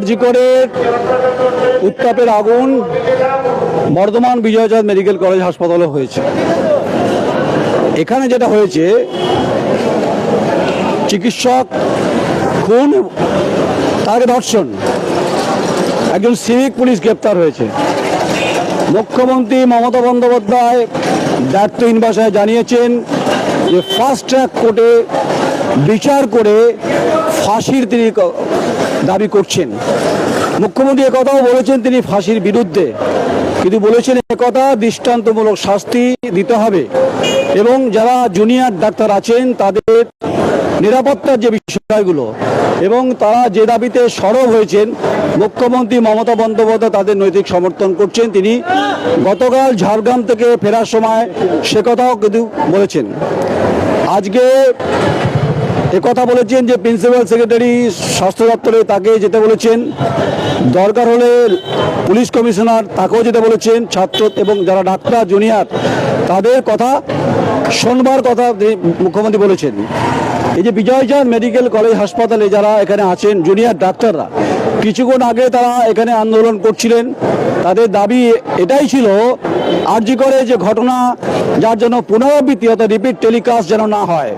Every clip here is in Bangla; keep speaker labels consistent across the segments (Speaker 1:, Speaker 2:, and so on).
Speaker 1: আরজি করে উত্তাপের আগুন বর্ধমান বিজয়চাঁদ মেডিকেল কলেজ হাসপাতালে হয়েছে। এখানে যেটা হয়েছে, চিকিৎসক খুন, তাকে ধর্ষণ। একজন সিভিক পুলিশ গ্রেপ্তার হয়েছে। মুখ্যমন্ত্রী মমতা বন্দ্যোপাধ্যায় দায়িত্বহীন ভাষায় জানিয়েছেন যে, ফাস্ট ট্র্যাক কোর্টে বিচার করে ফাঁসির তিনি দাবি করছেন। মুখ্যমন্ত্রী একথাও বলেছেন, তিনি ফাঁসির বিরুদ্ধে। কিন্তু বলেছেন একথা দৃষ্টান্তমূলক শাস্তি দিতে হবে। এবং যারা জুনিয়র ডাক্তার আছেন, তাদের নিরাপত্তার যে বিষয়গুলো, এবং তারা যে দাবিতে সরব হয়েছেন, মুখ্যমন্ত্রী মমতা বন্দ্যোপাধ্যায় তাদের নৈতিক সমর্থন করছেন। তিনি গতকাল ঝাড়গ্রাম থেকে ফেরার সময় সে কথাও কিন্তু বলেছেন। আজকে কথা বলেছেন যে প্রিন্সিপাল সেক্রেটারি, স্বাস্থ্য দপ্তরে তাকে যেতে বলেছেন। দরকার হলে পুলিশ কমিশনার তাকেও যেতে বলেছেন, ছাত্র এবং যারা ডাক্তার, জুনিয়র, তাদের কথা শোনবার কথা মুখ্যমন্ত্রী বলেছেন। এই যে বিজয়চাঁদ মেডিকেল কলেজ হাসপাতালে যারা এখানে আছেন, জুনিয়র ডাক্তাররা, কিছুক্ষণ আগে তারা এখানে আন্দোলন করছিলেন। তাদের দাবি এটাই ছিল, আরজি করে যে ঘটনা, যার জন্য পুনরাবৃত্তি অর্থাৎ রিপিট টেলিকাস্ট যেন না হয়।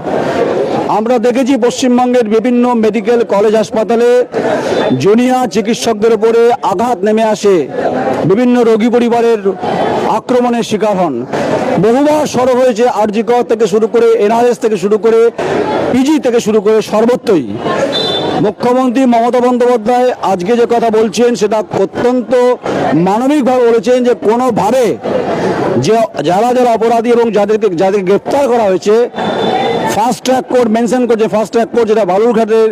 Speaker 1: আমরা দেখেছি পশ্চিমবঙ্গের বিভিন্ন মেডিকেল কলেজ হাসপাতালে জুনিয়র চিকিৎসকদের উপরে আঘাত নেমে আসে। বিভিন্ন রোগী পরিবারের আক্রমণের শিকার হন। বহুবার সরব হয়েছে আরজিকর থেকে শুরু করে এনআরএস থেকে শুরু করে পিজি থেকে শুরু করে সর্বত্রই। মুখ্যমন্ত্রী মমতা বন্দ্যোপাধ্যায় আজকে যে কথা বলছেন, সেটা অত্যন্ত মানবিকভাবে বলেছেন যে কোনোভাবে যে যারা যারা অপরাধী এবং যাদেরকে যাদেরকে গ্রেপ্তার করা হয়েছে ফাস্ট ট্র্যাক কোর্ট মেনশন করছে ফাস্ট ট্র্যাক কোর্ট যেটা বালুরঘাটের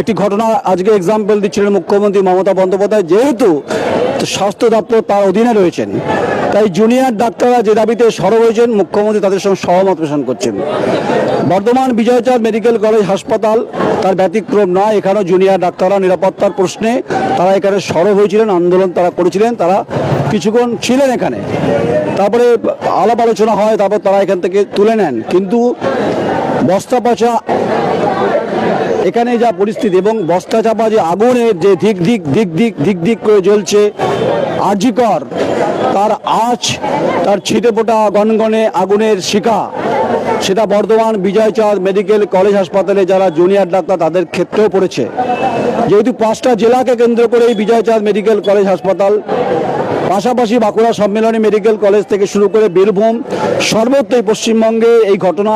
Speaker 1: একটি ঘটনা। আজকে এক্সাম্পল দিচ্ছিলেন মুখ্যমন্ত্রী মমতা বন্দ্যোপাধ্যায়, যেহেতু স্বাস্থ্য দপ্তর তার অধীনে রয়েছেন, তাই জুনিয়র ডাক্তাররা যে দাবিতে সরব হয়েছেন, মুখ্যমন্ত্রী তাদের সঙ্গে সহমত পোষণ করছেন। বর্ধমান বিজয়চাঁদ মেডিকেল কলেজ হাসপাতাল, তার ব্যতিক্রম নয়, এখানেও জুনিয়র ডাক্তাররা নিরাপত্তার প্রশ্নে তারা এখানে সরব হয়েছিলেন, আন্দোলন তারা করেছিলেন, তারা কিছুক্ষণ ছিলেন এখানে। তারপরে আলাপ আলোচনা হয়, তারপর তারা এখান থেকে তুলে নেন। কিন্তু বস্তা পচা এখানে যা পরিস্থিতি এবং বস্তা চাপা যে আগুনের যে ধিক ধিক দিক দিক ধিক দিক করে জ্বলছে, আজিকর, তার আঁচ, তার ছিটে ফোটা গনগনে আগুনের শিকা সেটা বর্ধমান বিজয়চাঁদ মেডিকেল কলেজ হাসপাতালে যারা জুনিয়র ডাক্তার, তাদের ক্ষেত্রেও পড়েছে। যেহেতু পাঁচটা জেলাকে কেন্দ্র করে এই বিজয়চাঁদ মেডিকেল কলেজ হাসপাতাল পাশাপাশি বাঁকুড়া সম্মেলনী মেডিকেল কলেজ থেকে শুরু করে বীরভূম, সর্বত্রই পশ্চিমবঙ্গে এই ঘটনা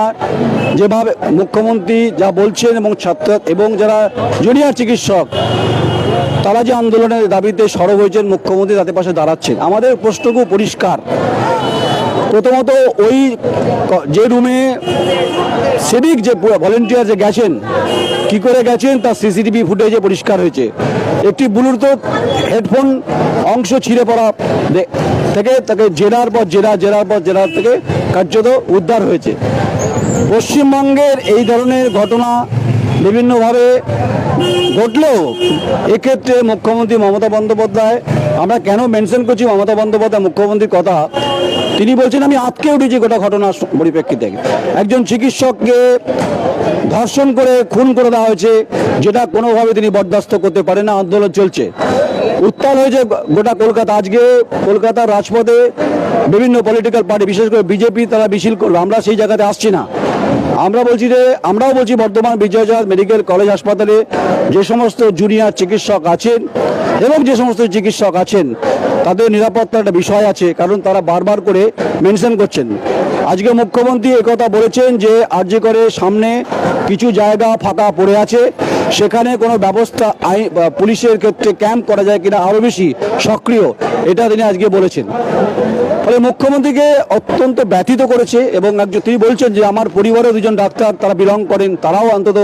Speaker 1: যেভাবে মুখ্যমন্ত্রী যা বলছেন এবং ছাত্র এবং যারা জুনিয়র চিকিৎসক, তারা যে আন্দোলনের দাবিতে সরব হয়েছেন মুখ্যমন্ত্রী তাদের পাশে দাঁড়াচ্ছেন। আমাদের প্রশ্নগুলো পরিষ্কার। প্রথমত ওই যে রুমে সিভিক যে ভলেন্টিয়ার যে গেছেন, কি করে গেছেন তার সিসিটিভি ফুটেজে পরিষ্কার হয়েছে। একটি ব্লুটুথ হেডফোন অংশ ছিঁড়ে পড়া থেকে তাকে জেরার পর জেরা, জেরার পর জেরার থেকে কার্যত উদ্ধার হয়েছে। পশ্চিমবঙ্গের এই ধরনের ঘটনা বিভিন্নভাবে ঘটলেও এক্ষেত্রে মুখ্যমন্ত্রী মমতা বন্দ্যোপাধ্যায়, আমরা কেন মেনশন করছি মমতা বন্দ্যোপাধ্যায় মুখ্যমন্ত্রীর কথা? তিনি বলছেন, আমি আটকে উঠেছি গোটা ঘটনার পরিপ্রেক্ষিতে। একজন চিকিৎসককে ধর্ষণ করে খুন করে দেওয়া হয়েছে, যেটা কোনোভাবে তিনি বরদাস্ত করতে পারেন না, আন্দোলন চলছে। উত্তাল হয়েছে গোটা কলকাতা। আজকে কলকাতার রাজপথে বিভিন্ন পলিটিক্যাল পার্টি বিশেষ করে বিজেপি, তারা মিছিল করবে আমরা সেই জায়গাতে আসছি না। আমরা বলছি যে, আমরাও বলছি বর্ধমান বিজয়চাঁদ মেডিকেল কলেজ হাসপাতালে যে সমস্ত জুনিয়র চিকিৎসক আছেন এবং যে সমস্ত চিকিৎসক আছেন তাদের নিরাপত্তার একটা বিষয় আছে, কারণ তারা বারবার করে মেনশন করছেন। আজকে মুখ্যমন্ত্রী একথা বলেছেন যে আর্জি করে সামনে কিছু জায়গা ফাঁকা পড়ে আছে, সেখানে কোনো ব্যবস্থা আইন পুলিশের ক্ষেত্রে ক্যাম্প করা যায় কিনা আরও বেশি সক্রিয়, এটা তিনি আজকে বলেছেন। ফলে মুখ্যমন্ত্রীকে অত্যন্ত ব্যথিত করেছে এবং একজন তিনি বলছেন যে আমার পরিবারের দুজন ডাক্তার, তারা বিলং করেন, তারাও অন্তত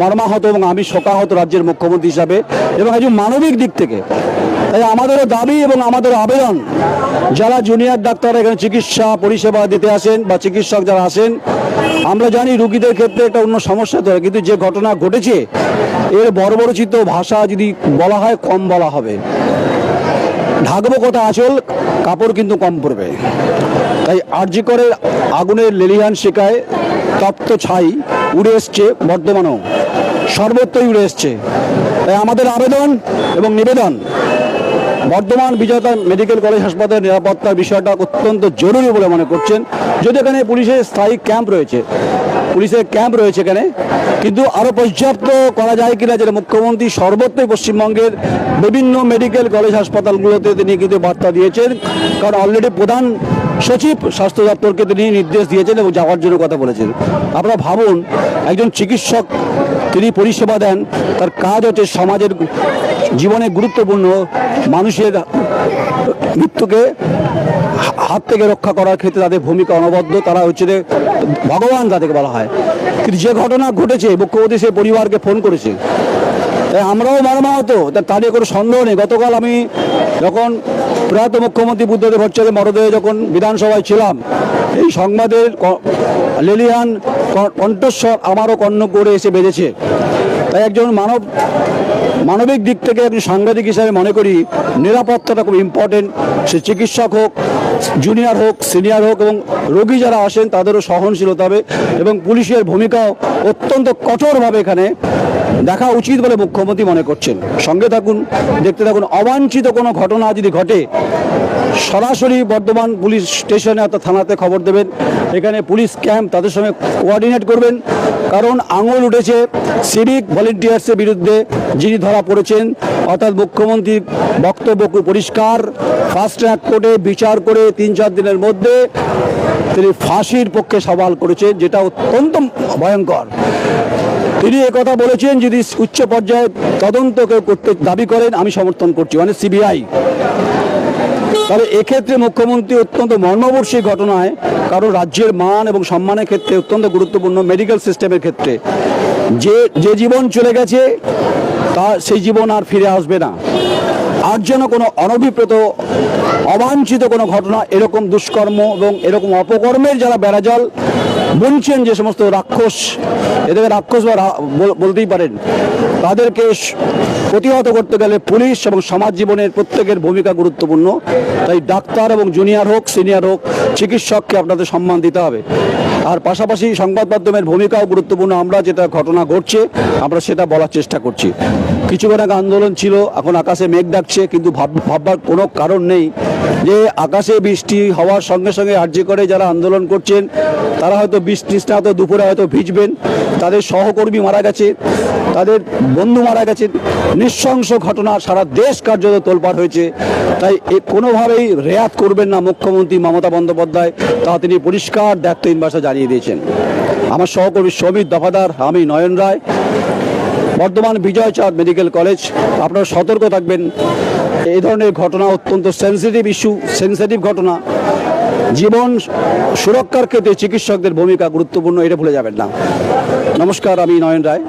Speaker 1: মর্মাহত এবং আমি শোকাহত রাজ্যের মুখ্যমন্ত্রী হিসাবে এবং একজন মানবিক দিক থেকে। তাই আমাদেরও দাবি এবং আমাদের আবেদন, যারা জুনিয়র ডাক্তার এখানে চিকিৎসা পরিষেবা দিতে আসেন বা চিকিৎসক যারা আসেন, আমরা জানি রুগীদের ক্ষেত্রে একটা অন্য সমস্যা তো কিন্তু যে ঘটনা ঘটেছে, এর বর্বরচিত ভাষা যদি বলা হয়, কম বলা হবে। ঢাকবো কথা আচল, কাপড় কিন্তু কম পড়বে। তাই আরজি করে আগুনের লেলিহান শিকায় তপ্ত ছাই উড়ে এসছে বর্ধমানেও। সর্বত্রই উড়ে এসছে। তাই আমাদের আবেদন এবং নিবেদন। বর্ধমান বিজয়তা মেডিকেল কলেজ হাসপাতালের নিরাপত্তার বিষয়টা অত্যন্ত জরুরি বলে মনে করছেন। যদি এখানে পুলিশের স্থায়ী ক্যাম্প রয়েছে পুলিশের ক্যাম্প রয়েছে এখানে। কিন্তু আরও পর্যাপ্ত করা যায় কিনা যেটা মুখ্যমন্ত্রী সর্বত্রই পশ্চিমবঙ্গের বিভিন্ন মেডিকেল কলেজ হাসপাতালগুলোতে তিনি কিন্তু বার্তা দিয়েছেন। কারণ অলরেডি প্রধান সচিব, স্বাস্থ্য দপ্তরকে তিনি নির্দেশ দিয়েছেন এবং যাওয়ার জন্য কথা বলেছেন। আপনারা ভাবুন, একজন চিকিৎসক তিনি পরিষেবা দেন, তার কাজ হচ্ছে সমাজের জীবনে গুরুত্বপূর্ণ মানুষের মৃত্যুকে হাত থেকে রক্ষা করার ক্ষেত্রে তাদের ভূমিকা অনবদ্য। তারা হচ্ছে যে ভগবান তাদেরকে বলা হয়। কিন্তু যে ঘটনা ঘটেছে, মুখ্যমন্ত্রী সেই পরিবারকে ফোন করেছে। আমরাও মর্মাহত। তা তার নিয়ে কোনো সন্দেহ নেই। গতকাল আমি যখন প্রয়াত মুখ্যমন্ত্রী বুদ্ধদেব ভট্টাচার্য মরদেহে যখন বিধানসভায় ছিলাম, এই সংবাদের লেলিহান কণ্ঠস্বর আমারও কর্ণ করে এসে বেজেছে। তাই একজন মানব, মানবিক দিক থেকে একজন সাংবাদিক হিসাবে মনে করি নিরাপত্তাটা খুব ইম্পর্টেন্ট সে চিকিৎসক হোক জুনিয়র হোক সিনিয়র হোক এবং রোগী যারা আসেন তাদেরও সহনশীলতা হবে এবং পুলিশের ভূমিকাও অত্যন্ত কঠোরভাবে এখানে দেখা উচিত বলে মুখ্যমন্ত্রী মনে করছেন। সঙ্গে থাকুন, দেখতে থাকুন, অবাঞ্ছিত কোনো ঘটনা যদি ঘটে সরাসরি বর্ধমান পুলিশ স্টেশনে অর্থাৎ থানাতে খবর দেবেন। এখানে পুলিশ ক্যাম্প তাদের সঙ্গে কোঅর্ডিনেট করবেন। কারণ আঙুল উঠেছে সিভিক ভলেন্টিয়ার্সের বিরুদ্ধে যিনি ধরা পড়েছেন। অর্থাৎ মুখ্যমন্ত্রীর বক্তব্য পরিষ্কার। ফাস্ট ট্র্যাক কোর্টে বিচার করে তিন চার দিনের মধ্যে তিনি ফাঁসির পক্ষে সওয়াল করেছেন, যেটা অত্যন্ত ভয়ঙ্কর। তিনি কথা বলেছেন, যদি উচ্চ পর্যায়ে তদন্ত কেউ করতে দাবি করেন, আমি সমর্থন করছি। মানে সিবিআই। তাহলে এক্ষেত্রে মুখ্যমন্ত্রী অত্যন্ত মর্মবর্ষী ঘটনায় কারণ রাজ্যের মান এবং সম্মানের ক্ষেত্রে অত্যন্ত গুরুত্বপূর্ণ মেডিকেল সিস্টেমের ক্ষেত্রে। যে যে জীবন চলে গেছে, তা সেই জীবন আর ফিরে আসবে না। আর যেন কোনো অনভিপ্রেত, অবাঞ্ছিত কোনো ঘটনা এরকম দুষ্কর্ম এবং এরকম অপকর্মের যারা বেড়াজল বুনছেন যে সমস্ত রাক্ষস, এদেরকে রাক্ষস বা বলতেই পারেন। তাদেরকে প্রতিহত করতে গেলে পুলিশ এবং সমাজ জীবনের প্রত্যেকের ভূমিকা গুরুত্বপূর্ণ। তাই ডাক্তার এবং জুনিয়র হোক, সিনিয়র হোক, চিকিৎসককে আপনাদের সম্মান দিতে হবে। আর পাশাপাশি সংবাদ মাধ্যমের ভূমিকাও গুরুত্বপূর্ণ। আমরা যেটা ঘটনা ঘটছে, আমরা সেটা বলার চেষ্টা করছি। কিছুক্ষণ আগে আন্দোলন ছিল, এখন আকাশে মেঘ ডাকছে, কিন্তু ভাব, ভাববার কোনো কারণ নেই যে আকাশে বৃষ্টি হওয়ার সঙ্গে সঙ্গে আর্জি করে যারা আন্দোলন করছেন, তারা হয়তো বৃষ্টি হয়তো দুপুরে হয়তো ভিজবেন, তাদের সহকর্মী মারা গেছে, তাদের বন্ধু মারা গেছেন নৃশংস ঘটনা সারা দেশ কার্যত তোলপাড় হয়েছে, তাই এ কোনোভাবেই রেয়াত করবেন না মুখ্যমন্ত্রী মমতা বন্দ্যোপাধ্যায়, তা তিনি পরিষ্কার দায়িত্বহীন ভাষা জানিয়ে দিয়েছেন। আমার সহকর্মী সমীর দফাদার, আমি নয়ন রায় বর্ধমান বিজয়চাঁদ মেডিকেল কলেজ। আপনারা সতর্ক থাকবেন। এই ধরনের ঘটনা অত্যন্ত সেন্সিটিভ ইস্যু সেন্সিটিভ ঘটনা। জীবন সুরক্ষার ক্ষেত্রে চিকিৎসকদের ভূমিকা গুরুত্বপূর্ণ, এটা ভুলে যাবেন না। নমস্কার, আমি নয়ন রায়।